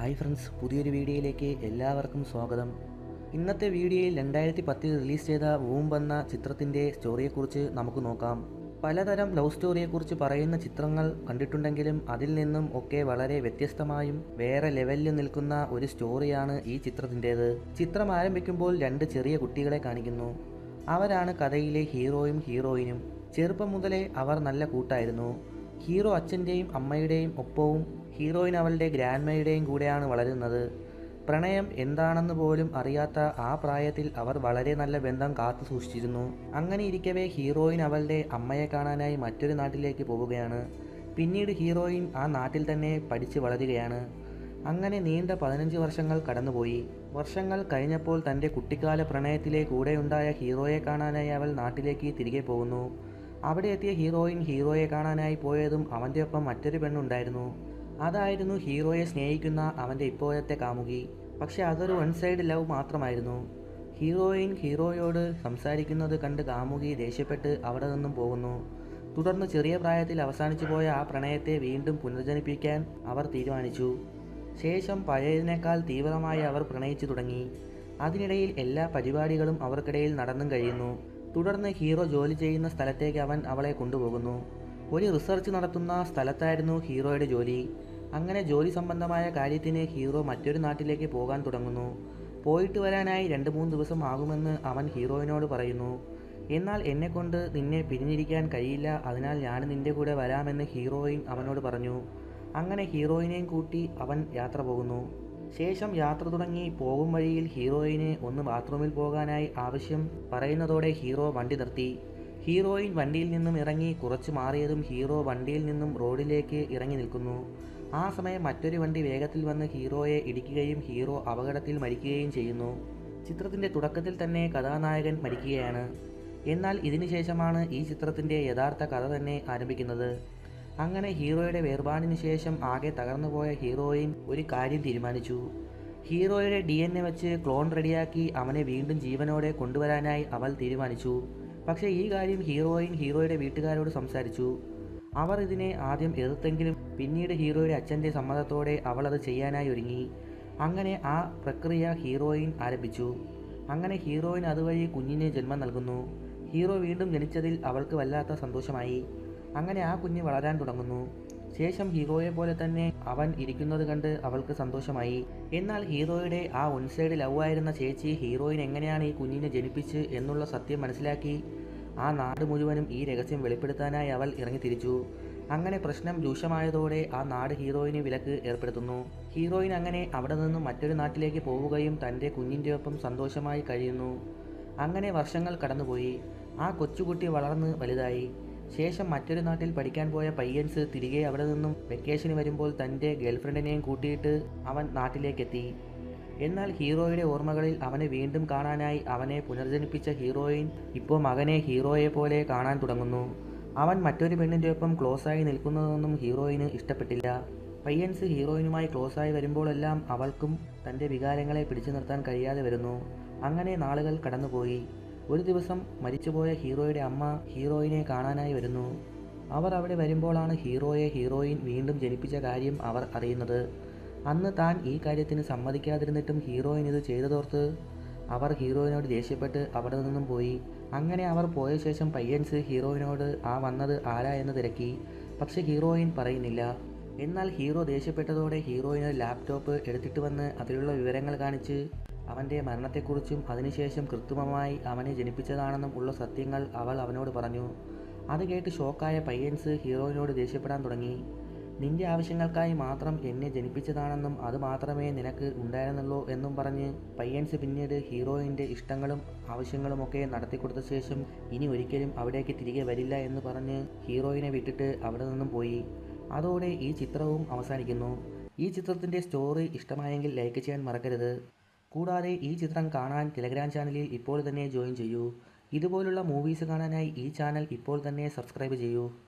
Hi friends പുതിയൊരു വീഡിയോയിലേക്ക് എല്ലാവർക്കും സ്വാഗതം. ഇന്നത്തെ വീഡിയോയിൽ രണ്ടായിരത്തി പത്തിൽ റിലീസ് ചെയ്ത വൂംബ് എന്ന ചിത്രത്തിന്റെ സ്റ്റോറിയെക്കുറിച്ച് നമുക്ക് നോക്കാം. പലതരം ലവ് സ്റ്റോറിയെക്കുറിച്ച് പറയുന്ന ചിത്രങ്ങൾ കണ്ടിട്ടുണ്ടെങ്കിലും അതിൽ നിന്നും ഒക്കെ വളരെ വ്യത്യസ്തമായും വേറെ ലെവലിൽ നിൽക്കുന്ന ഒരു സ്റ്റോറിയാണ് ഈ ചിത്രത്തിന്റേത്. ചിത്രം ആരംഭിക്കുമ്പോൾ രണ്ട് ചെറിയ കുട്ടികളെ കാണിക്കുന്നു. അവരാണ് കഥയിലെ ഹീറോയും ഹീറോയിനും. ചെറുപ്പം മുതലേ അവർ നല്ല കൂട്ടായിരുന്നു. ഹീറോ അച്ഛന്റെയും അമ്മയുടെയും ഒപ്പവും ഹീറോയിൻ അവളുടെ ഗ്രാൻഡ്മയുടെയും കൂടെയാണ് വളരുന്നത്. പ്രണയം എന്താണെന്ന് പോലും അറിയാത്ത ആ പ്രായത്തിൽ അവർ വളരെ നല്ല ബന്ധം കാത്തു സൂക്ഷിച്ചിരുന്നു. അങ്ങനെ ഇരിക്കവേ ഹീറോയിൻ അവളുടെ അമ്മയെ കാണാനായി മറ്റൊരു നാട്ടിലേക്ക് പോവുകയാണ്. പിന്നീട് ഹീറോയിൻ ആ നാട്ടിൽ തന്നെ പഠിച്ച് വളരുകയാണ്. അങ്ങനെ നീണ്ട പതിനഞ്ച് വർഷങ്ങൾ കടന്നുപോയി. വർഷങ്ങൾ കഴിഞ്ഞപ്പോൾ തന്റെ കുട്ടിക്കാല പ്രണയത്തിലെ കൂടെയുണ്ടായ ഹീറോയെ കാണാനായി അവൾ നാട്ടിലേക്ക് തിരികെ പോകുന്നു. അവിടെ എത്തിയ ഹീറോയിൻ ഹീറോയെ കാണാനായി പോയതും അവന്റെ ഒപ്പം മറ്റൊരു പെണ്ണുണ്ടായിരുന്നു. അതായിരുന്നു ഹീറോയെ സ്നേഹിക്കുന്ന അവന്റെ ഇപ്പോഴത്തെ കാമുകി. പക്ഷേ അതൊരു വൺ സൈഡ് ലവ് മാത്രമായിരുന്നു. ഹീറോയിൻ ഹീറോയോട് സംസാരിക്കുന്നത് കണ്ട് കാമുകി ദേഷ്യപ്പെട്ട് അവിടെ നിന്നും പോകുന്നു. തുടർന്ന് ചെറിയ പ്രായത്തിൽ അവസാനിച്ചു പോയ ആ പ്രണയത്തെ വീണ്ടും പുനർജനിപ്പിക്കാൻ അവർ തീരുമാനിച്ചു. ശേഷം പഴയതിനേക്കാൾ തീവ്രമായി അവർ പ്രണയിച്ചു തുടങ്ങി. അതിനിടയിൽ എല്ലാ പരിപാടികളും അവർക്കിടയിൽ നടന്നും കഴിയുന്നു. തുടർന്ന് ഹീറോ ജോലി ചെയ്യുന്ന സ്ഥലത്തേക്ക് അവൻ അവളെ കൊണ്ടുപോകുന്നു. ഒരു റിസർച്ച് നടത്തുന്ന സ്ഥലത്തായിരുന്നു ഹീറോയുടെ ജോലി. അങ്ങനെ ജോലി സംബന്ധമായ കാര്യത്തിന് ഹീറോ മറ്റൊരു നാട്ടിലേക്ക് പോകാൻ തുടങ്ങുന്നു. പോയിട്ട് വരാനായി രണ്ട് മൂന്ന് ദിവസം ആകുമെന്ന് അവൻ ഹീറോയിനോട് പറയുന്നു. എന്നാൽ എന്നെക്കൊണ്ട് നിന്നെ പിരിഞ്ഞിരിക്കാൻ കഴിയില്ല. അതിനാൽ ഞാൻ നിന്റെ കൂടെ വരാമെന്ന് ഹീറോയിൻ അവനോട് പറഞ്ഞു. അങ്ങനെ ഹീറോയിനെയും കൂട്ടി അവൻ യാത്ര പോകുന്നു. ശേഷം യാത്ര തുടങ്ങി പോകും വഴിയിൽ ഹീറോയിന് ഒന്ന് ബാത്റൂമിൽ പോകാനായി ആവശ്യം പറയുന്നതോടെ ഹീറോ വണ്ടി നിർത്തി. ഹീറോയിൻ വണ്ടിയിൽ നിന്നും ഇറങ്ങി കുറച്ച് മാറിയതും ഹീറോ വണ്ടിയിൽ നിന്നും റോഡിലേക്ക് ഇറങ്ങി നിൽക്കുന്നു. ആ സമയം മറ്റൊരു വണ്ടി വേഗത്തിൽ വന്ന് ഹീറോയെ ഇടിക്കുകയും ഹീറോ അപകടത്തിൽ മരിക്കുകയും ചെയ്യുന്നു. ചിത്രത്തിന്റെ തുടക്കത്തിൽ തന്നെ കഥാനായകൻ മരിക്കുകയാണ്. എന്നാൽ ഇതിനുശേഷമാണ് ഈ ചിത്രത്തിന്റെ യഥാർത്ഥ കഥ തന്നെ ആരംഭിക്കുന്നത്. അങ്ങനെ ഹീറോയുടെ വേർപാടിന് ശേഷം ആകെ തകർന്നുപോയ ഹീറോയിൻ ഒരു കാര്യം തീരുമാനിച്ചു. ഹീറോയുടെ ഡി എൻ എ വെച്ച് ക്ലോൺ റെഡിയാക്കി അവനെ വീണ്ടും ജീവനോടെ കൊണ്ടുവരാനായി അവൾ തീരുമാനിച്ചു. പക്ഷേ ഈ കാര്യം ഹീറോയിൻ ഹീറോയുടെ വീട്ടുകാരോട് സംസാരിച്ചു. അവർ ഇതിനെ ആദ്യം എതിർത്തെങ്കിലും പിന്നീട് ഹീറോയുടെ അച്ഛന്റെ സമ്മതത്തോടെ അവൾ അത് ചെയ്യാനായി ഒരുങ്ങി. അങ്ങനെ ആ പ്രക്രിയ ഹീറോയിൻ ആരംഭിച്ചു. അങ്ങനെ ഹീറോയിൻ അതുവഴി കുഞ്ഞിന് ജന്മം നൽകുന്നു. ഹീറോ വീണ്ടും ജനിച്ചതിൽ അവൾക്ക് വല്ലാത്ത സന്തോഷമായി. അങ്ങനെ ആ കുഞ്ഞ് വളരാൻ തുടങ്ങുന്നു. ശേഷം ഹീറോയെ പോലെ തന്നെ അവൻ ഇരിക്കുന്നത് കണ്ട് അവൾക്ക് സന്തോഷമായി. എന്നാൽ ഹീറോയുടെ ആ വൺ സൈഡ് ലവ് ആയിരുന്ന ചേച്ചി ഹീറോയിൻ എങ്ങനെയാണ് ഈ കുഞ്ഞിനെ ജനിപ്പിച്ച് എന്നുള്ള സത്യം മനസ്സിലാക്കി. ആ നാട് മുഴുവനും ഈ രഹസ്യം വെളിപ്പെടുത്താനായി അവൾ ഇറങ്ങി തിരിച്ചു. അങ്ങനെ പ്രശ്നം രൂക്ഷമായതോടെ ആ നാട് ഹീറോയിന് വിലക്ക് ഏർപ്പെടുത്തുന്നു. ഹീറോയിൻ അങ്ങനെ അവിടെ നിന്നും മറ്റൊരു നാട്ടിലേക്ക് പോവുകയും തന്റെ കുഞ്ഞിന്റെ ഒപ്പം സന്തോഷമായി കഴിയുന്നു. അങ്ങനെ വർഷങ്ങൾ കടന്നുപോയി. ആ കൊച്ചുകുട്ടി വളർന്ന് വലുതായി. ശേഷം മറ്റൊരു നാട്ടിൽ പഠിക്കാൻ പോയ പയ്യൻസ് തിരികെ അവിടെ നിന്നും വെക്കേഷന് വരുമ്പോൾ തന്റെ ഗേൾഫ്രണ്ടിനെയും കൂട്ടിയിട്ട് അവൻ നാട്ടിലേക്കെത്തി. എന്നാൽ ഹീറോയുടെ ഓർമ്മകളിൽ അവനെ വീണ്ടും കാണാനായി അവനെ പുനർജനിപ്പിച്ച ഹീറോയിൻ ഇപ്പോൾ മകനെ ഹീറോയെ പോലെ കാണാൻ തുടങ്ങുന്നു. അവൻ മറ്റൊരു പെണ്ണിന്റെ ഒപ്പം ക്ലോസായി നിൽക്കുന്നതൊന്നും ഹീറോയിന് ഇഷ്ടപ്പെട്ടില്ല. പയ്യൻസ് ഹീറോയിനുമായി ക്ലോസായി വരുമ്പോഴെല്ലാം അവൾക്കും തന്റെ വികാരങ്ങളെ പിടിച്ചു നിർത്താൻ കഴിയാതെ വരുന്നു. അങ്ങനെ നാളുകൾ കടന്നുപോയി. ഒരു ദിവസം മരിച്ചുപോയ ഹീറോയുടെ അമ്മ ഹീറോയിനെ കാണാനായി വരുന്നു. അവർ അവിടെ വരുമ്പോഴാണ് ഹീറോയെ ഹീറോയിൻ വീണ്ടും ജനിപ്പിച്ച കാര്യം അവർ അറിയുന്നത്. അന്ന് താൻ ഈ കാര്യത്തിന് സമ്മതിക്കാതിരുന്നിട്ടും ഹീറോയിൻ ഇത് ചെയ്തതോർത്ത് അവർ ഹീറോയിനോട് ദേഷ്യപ്പെട്ട് അവിടെ നിന്നും പോയി. അങ്ങനെ അവർ പോയ ശേഷം പയ്യൻസ് ഹീറോയിനോട് ആ വന്നത് ആരാ? എന്ന് തിരക്കി. പക്ഷെ ഹീറോയിൻ പറയുന്നില്ല. എന്നാൽ ഹീറോ ദേഷ്യപ്പെട്ടതോടെ ഹീറോയിന് ലാപ്ടോപ്പ് എടുത്തിട്ട് വന്ന് അതിലുള്ള വിവരങ്ങൾ കാണിച്ച് അവന്റെ മരണത്തെക്കുറിച്ചും അതിനുശേഷം കൃത്രിമമായി അവനെ ജനിപ്പിച്ചതാണെന്നും ഉള്ള സത്യങ്ങൾ അവൾ അവനോട് പറഞ്ഞു. അത് കേട്ട് ഷോക്കായ പയ്യൻസ് ഹീറോയിനോട് ദേഷ്യപ്പെടാൻ തുടങ്ങി. നിന്റെ ആവശ്യങ്ങൾക്കായി മാത്രം എന്നെ ജനിപ്പിച്ചതാണെന്നും അത് മാത്രമേ നിനക്ക് ഉണ്ടായിരുന്നുള്ളൂ എന്നും പറഞ്ഞ് പയ്യൻസ് പിന്നീട് ഹീറോയിന്റെ ഇഷ്ടങ്ങളും ആവശ്യങ്ങളുമൊക്കെ നടത്തിക്കൊടുത്ത ശേഷം ഇനി ഒരിക്കലും അവിടേക്ക് തിരികെ വരില്ല എന്ന് പറഞ്ഞ് ഹീറോയിനെ വിട്ടിട്ട് അവിടെ നിന്നും പോയി. അതോടെ ഈ ചിത്രവും അവസാനിക്കുന്നു. ഈ ചിത്രത്തിന്റെ സ്റ്റോറി ഇഷ്ടമായെങ്കിൽ ലൈക്ക് ചെയ്യാൻ മറക്കരുത്. കൂടാതെ ഈ ചിത്രം കാണാൻ ടെലഗ്രാം ചാനലിൽ ഇപ്പോൾ തന്നെ ജോയിൻ ചെയ്യൂ. ഇതുപോലുള്ള മൂവീസ് കാണാനായി ഈ ചാനൽ ഇപ്പോൾ തന്നെ സബ്സ്ക്രൈബ് ചെയ്യൂ.